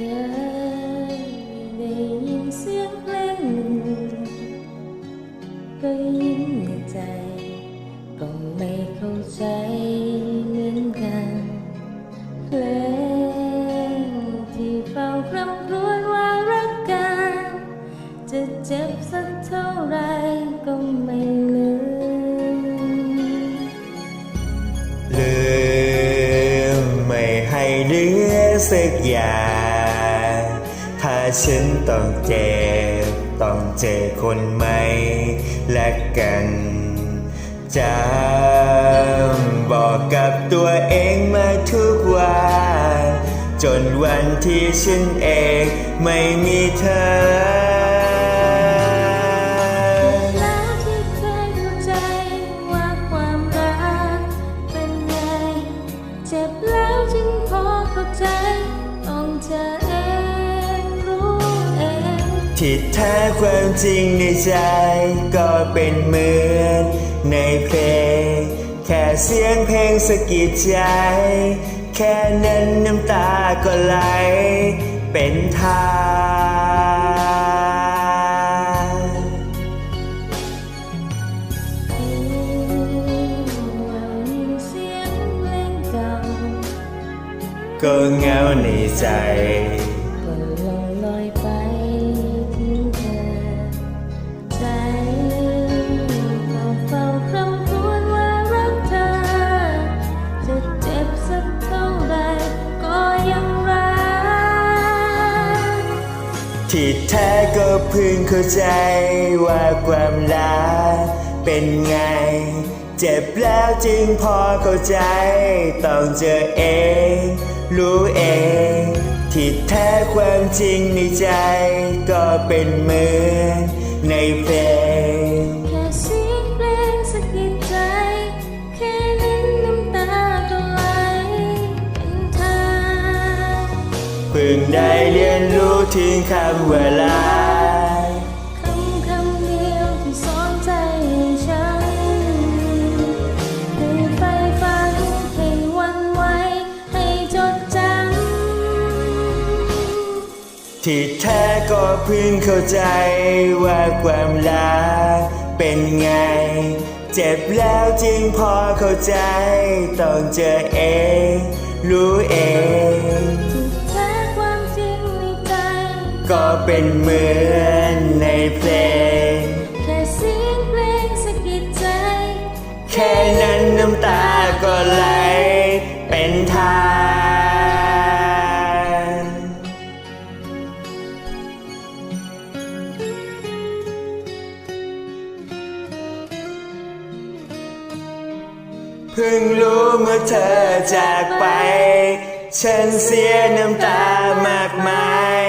เคยได้ยินเสียงเพลงหนึ่งก็ยิ้มในใจ ก็ไม่เข้าใจเหมือนกัน เพลงที่เฝ้าคร่ำครวญว่ารักกัน จะเจ็บสักเท่าไรก็ไม่ลืมลืมไม่ให้เหลือสักอย่างถ้า ฉันต้องเจ็บต้องเจอคนใหม่และกันจำบอกกับตัวเองมาทุกวันจนวันที่ฉันเองไม่มีเธอ ที่แท้ความจริงในใจ ก็เป็นเหมือนในเพลง แค่เสียงเพลงสะกิดใจ แค่นั้นน้ำตาก็ไหล เป็นทางก็เงาในใจ ที่แท้ก็พึงเข้าใจว่าความรักเป็นไง เจ็บแล้วจึงพอเข้าใจ ต้องเจอเอง รู้เอง ที่แท้ความจริงในใจ ก็เป็นเหมือนในเพลง พิ่งได้เรียนรู้ถึงคำว่าลาคำคำเดียวที่สอนใจให้ฉันให้ไฟฝันให้หวันไหวให้จดจำที่แท้ก็เพิ่งเข้าใจว่าความรักเป็นไง เจ็บแล้วจึงพอเข้าใจ ต้องเจอเองรู้เอง เป็นเหมือนในเพลง แค่เสียงเพลงสะกิดใจ แค่นั้นน้ำตาก็ไหลเป็นทางเพิ่งรู้เมื่อเธอจากไป ฉันเสียน้ำตามากมาย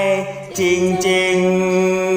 晶晶